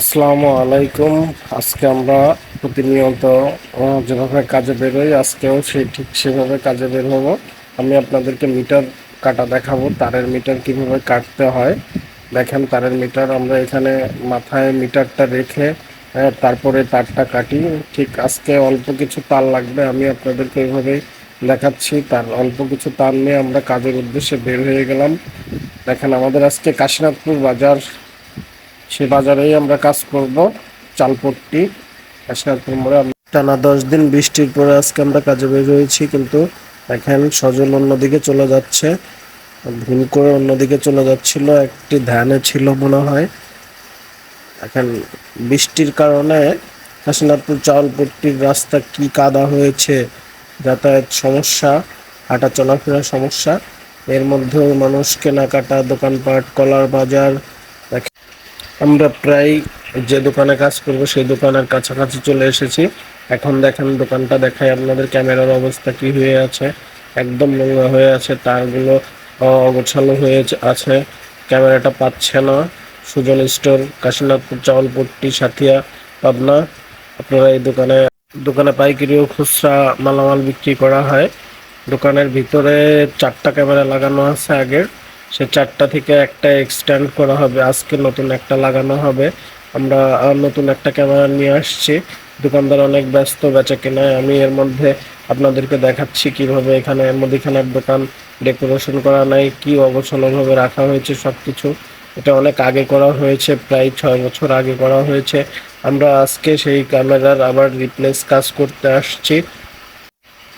আসসালামু আলাইকুম। আজকে আমরা প্রতিনিয়ত যেভাবে কাজে বেরোই আজকেও সেই ঠিক সেভাবে কাজে বের হব। আমি আপনাদেরকে মিটার কাটা দেখাবো, তারের মিটার কীভাবে কাটতে হয়। দেখেন, তারের মিটার আমরা এখানে মাথায় মিটারটা রেখে তারপরে তারটা কাটি। ঠিক আজকে অল্প কিছু তার লাগবে, আমি আপনাদেরকে এইভাবে দেখাচ্ছি। তার অল্প কিছু তার নিয়ে আমরা কাজের উদ্দেশ্যে বের হয়ে গেলাম। দেখেন, আমাদের আজকে কাশীনাথপুর বাজার সে বাজারেই আমরা কাজ করব। চালপট্টি মোড়ে আমরা টানা দশ দিন বৃষ্টির পরে আজকে আমরা কাজে বের হয়েছি, কিন্তু এখন সজল অন্যদিকে চলে যাচ্ছে। ভুল করে অন্যদিকে চলে যাচ্ছিল, একটি ধ্যানে ছিল মনে হয়। এখন বৃষ্টির কারণে কাশীনাথপুর চালপট্টির রাস্তা কি কাদা হয়েছে, যাতায়াত সমস্যা, হাঁটা চলাফেরার সমস্যা। এর মধ্যেও মানুষ কেনাকাটা, দোকানপাট, কলার বাজার আমরা প্রায় যে দোকানে কাজ করব, সেই দোকানের কাছাকাছি চলে এসেছি। এখন দেখেন দোকানটা দেখাই আপনাদের ক্যামেরার অবস্থা কি হয়ে আছে। একদম নোংরা হয়ে আছে, তারগুলো অগোছালো হয়ে আছে। ক্যামেরাটা পাচ্ছে না। সুজন স্টোর, কাশীনাথপুর চাওয়ালপট্টি সাথিয়া, পাবনা। আপনারা এই দোকানে দোকানে পাইকারি ও খুচরা মালামাল বিক্রি করা হয়। দোকানের ভিতরে চারটা ক্যামেরা লাগানো আছে আগের। সে চারটা থেকে একটা এক্সটেন্ড করা হবে। আজকে নতুন একটা লাগানো হবে। আমরা নতুন একটা ক্যামেরা নিয়ে আসছি। দোকানদার অনেক ব্যস্ত, বেচা কেনায়। আমি এর মধ্যে আপনাদেরকে দেখাচ্ছি কীভাবে এখানে মুদিখানার দোকান ডেকোরেশন করা নাই, কি অবছলভাবে রাখা হয়েছে সবকিছু। এটা অনেক আগে করা হয়েছে, প্রায় ছয় বছর আগে করা হয়েছে। আমরা আজকে সেই ক্যামেরার আবার রিপ্লেস কাজ করতে আসছি।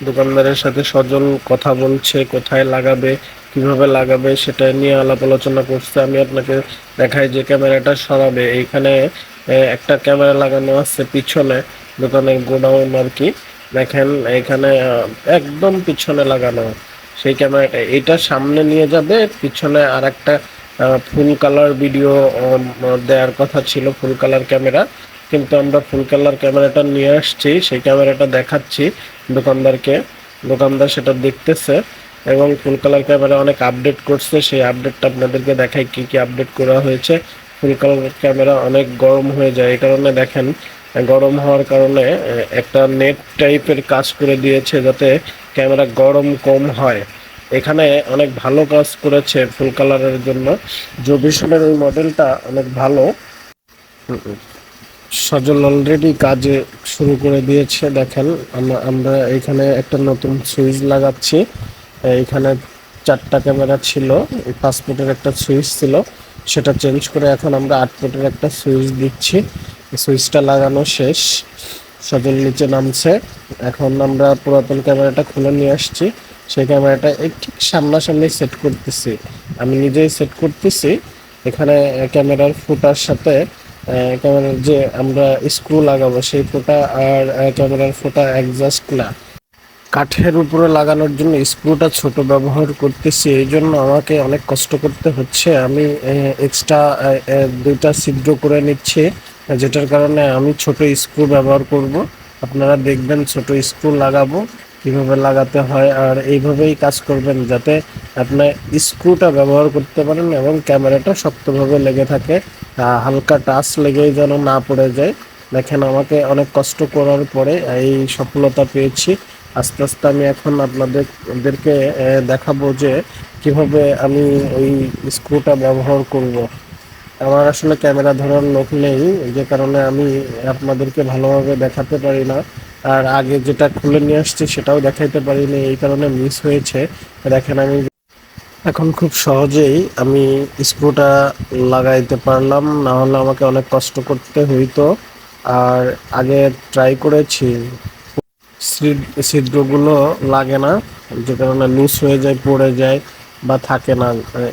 দোকানদারের সাথে সজল কথা বলছে, কোথায় লাগাবে কীভাবে লাগাবে সেটা নিয়ে আলাপ আলোচনা করছে। আমি আপনাকে দেখাই যে ক্যামেরাটা সরাবে। এইখানে একটা ক্যামেরা লাগানো আছে পিছনে, দোকানে গোডাউন আর কি। দেখেন এখানে একদম পিছনে লাগানো। সেই ক্যামেরাটা, এটা সামনে নিয়ে যাবে, পিছনে আর একটা ফুল কালার ভিডিও দেওয়ার কথা ছিল, ফুল কালার ক্যামেরা। কিন্তু আমরা ফুল কালার ক্যামেরাটা নিয়ে আসছি, সেই ক্যামেরাটা দেখাচ্ছি দোকানদারকে। দোকানদার সেটা দেখতেছে। এবং ফুল কালার ক্যামেরা অনেক আপডেট করছে। সেই আপডেটটা আপনাদেরকে দেখাই কি কি আপডেট করা হয়েছে। ফুল কালার ক্যামেরা অনেক গরম হয়ে যায় এই কারণে দেখেন। গরম হওয়ার কারণে একটা নেট টাইপের কাজ করে দিয়েছে যাতে ক্যামেরা গরম কম হয়। এখানে অনেক ভালো কাজ করেছে ফুল কালারের জন্য। জবিশনের এই মডেলটা অনেক ভালো। সজল অলরেডি কাজে শুরু করে দিয়েছে, দেখেন। আমরা এখানে একটা নতুন সুইচ লাগাচ্ছি। এইখানে চারটা ক্যামেরা ছিল পাঁচ ফুটের একটা সুইচ ছিল, সেটা চেঞ্জ করে এখন আমরা আট ফুটের একটা সুইচ দিচ্ছি। সুইচটা লাগানো শেষ, সজল নিচে নামছে। এখন আমরা পুরাতন ক্যামেরাটা খুলে নিয়ে আসছি। সেই ক্যামেরাটা ঠিক সামনাসামনি সেট করতেছি। আমি নিজেই সেট করতেছি। এখানে ক্যামেরার ফুটার সাথে ক্যামেরার যে আমরা স্ক্রু লাগাবো, সেই ফোটা আর ক্যামেরার ফোটা অ্যাডজাস্ট না। কাঠের উপরে লাগানোর জন্য স্ক্রুটা ছোট ব্যবহার করতেছি, এই জন্য আমাকে অনেক কষ্ট করতে হচ্ছে। আমি এক্সট্রা দুইটা ছিদ্র করে নিচ্ছি, যেটার কারণে আমি ছোট স্ক্রু ব্যবহার করব। আপনারা দেখবেন ছোট স্ক্রু লাগাবো, কীভাবে লাগাতে হয়, আর এইভাবেই কাজ করবেন যাতে আপনার স্ক্রুটা ব্যবহার করতে পারেন এবং ক্যামেরাটা শক্তভাবে লেগে থাকে হালকা টাচ লেগেই যেন না পড়ে যায়। দেখেন, আমাকে অনেক কষ্ট করার পরে এই সফলতা পেয়েছি। আস্তে আস্তে আমি এখন আপনাদেরকে দেখাবো যে কীভাবে আমি ওই স্ক্রুটা ব্যবহার করব। আমার আসলে ক্যামেরা ধরার লোক নেই যে কারণে আমি আপনাদেরকে ভালোভাবে দেখাতে পারি না। আর আগে যেটা খুলে নিয়ে আসছি সেটাও দেখাইতে পারিনি, এই কারণে মিস হয়েছে। দেখেন আমি এখন খুব সহজেই আমি স্ক্রুটা লাগাইতে পারলাম, না হলে আমাকে অনেক কষ্ট করতে হইতো। আর আগে ট্রাই করেছি ছিদ্রগুলো লাগে না, যে কারণে লুজ হয়ে যায়, পড়ে যায় বা থাকে না।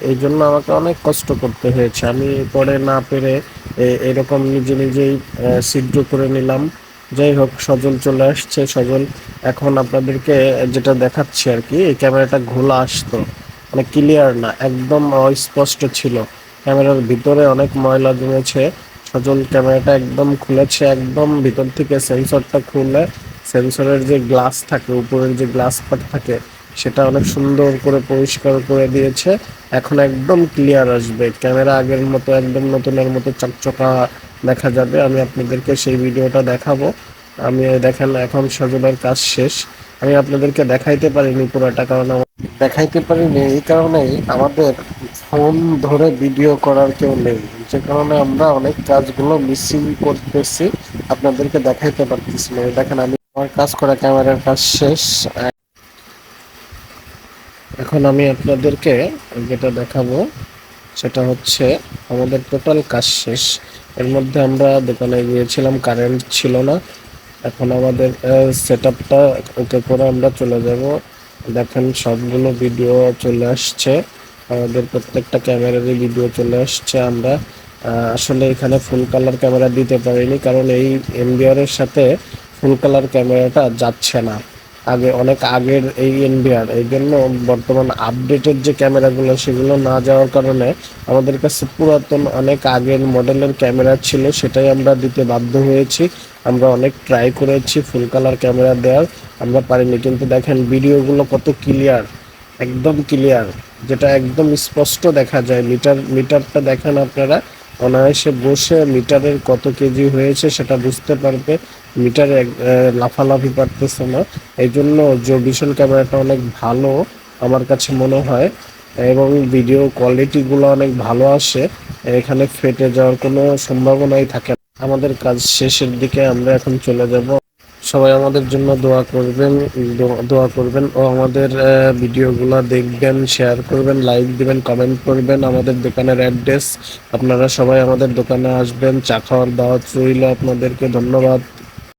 এই জন্য আমাকে অনেক কষ্ট করতে হয়েছে। আমি পরে না পেরে এরকম নিজে নিজেই ছিদ্র করে নিলাম। যাই হোক, সজল চলে আসছে। সজল, এখন আপনাদেরকে যেটা দেখাচ্ছি আর কি, এই ক্যামেরাটা ঘোলা আসতো। মানে ক্লিয়ার না, একদম অস্পষ্ট ছিল। ক্যামেরার ভিতরে অনেক ময়লা জমেছে। সজল ক্যামেরাটা একদম খুলেছে। একদম ভিতর থেকে সেন্সরটা খুলে সেন্সরের যে গ্লাস থাকে, উপরের যে গ্লাস পার্ট থাকে, সেটা অনেক সুন্দর করে পরিষ্কার করে দিয়েছে। এখন একদম ক্লিয়ার আসবে। ক্যামেরা আগের মতো, একদম নতুনের মতো চকচকা দেখা যাবে। আমি আপনাদেরকে সেই ভিডিওটা দেখাবো। আমি দেখেন, এখন সজলের কাজ শেষ। আমি আপনাদেরকে দেখাইতে পারিনি পুরোটা কারণ দেখাইতে পারিনি। এই কারণেই আমাদের ফোন ধরে ভিডিও করার কেউ নেই। যে কারণে আমরা অনেক কাজগুলো মিসিং করতেছি। আপনাদেরকে দেখাইতে পারতেছি না। দেখেন, আমি আমার কাজ করা ক্যামেরার কাজ শেষ। এখন আমি আপনাদেরকে যেটা দেখাবো, সেটা হচ্ছে আমাদের টোটাল কাজ শেষ। এর মধ্যে আমরা দোকানে গিয়েছিলাম কারেন্ট ছিল না। এখন আমাদের সেট আপটা ওকে করে আমরা চলে যাব। দেখেন সবগুলো ভিডিও চলে আসছে। আমাদের প্রত্যেকটা ক্যামেরারই ভিডিও চলে আসছে। আমরা আসলে এখানে ফুল কালার ক্যামেরা দিতে পারিনি, কারণ এই এমবিআর এর সাথে ফুল কালার ক্যামেরাটা যাচ্ছে না। আগে, অনেক আগের এই এনবিআর এই জন্য বর্তমান আপডেটেড যে ক্যামেরাগুলো সেগুলো না যাওয়ার কারণে আমাদের কাছে পুরাতন অনেক আগের মডেলের ক্যামেরা ছিল, সেটাই আমরা দিতে বাধ্য হয়েছি। আমরা অনেক ট্রাই করেছি ফুল কালার ক্যামেরা দেওয়ার আমরা পারিনি। কিন্তু দেখেন ভিডিওগুলো কত ক্লিয়ার একদম ক্লিয়ার যেটা একদম স্পষ্ট দেখা যায়। মিটার মিটারটা দেখেন আপনারা অনায়াসে বসে মিটারের কত কেজি হয়েছে সেটা বুঝতে পারবে। মিটারে লাফালাফি পারতেছে না। এই জন্য জো ভিশন ক্যামেরাটা অনেক ভালো আমার কাছে মনে হয়, এবং ভিডিও কোয়ালিটিগুলো অনেক ভালো আসে, এখানে ফেটে যাওয়ার কোনো সম্ভাবনাই থাকে আমাদের কাজ শেষের দিকে আমরা এখন চলে যাব। সবাই আমাদের জন্য দোয়া করবেন দোয়া করবেন ও আমাদের ভিডিওগুলো দেখবেন শেয়ার করবেন লাইক দিবেন কমেন্ট করবেন। আমাদের দোকানের অ্যাড্রেস আপনারা সবাই আমাদের দোকানে আসবেন, চা খাওয়ার দাওয়াত রইল আপনাদেরকে, ধন্যবাদ।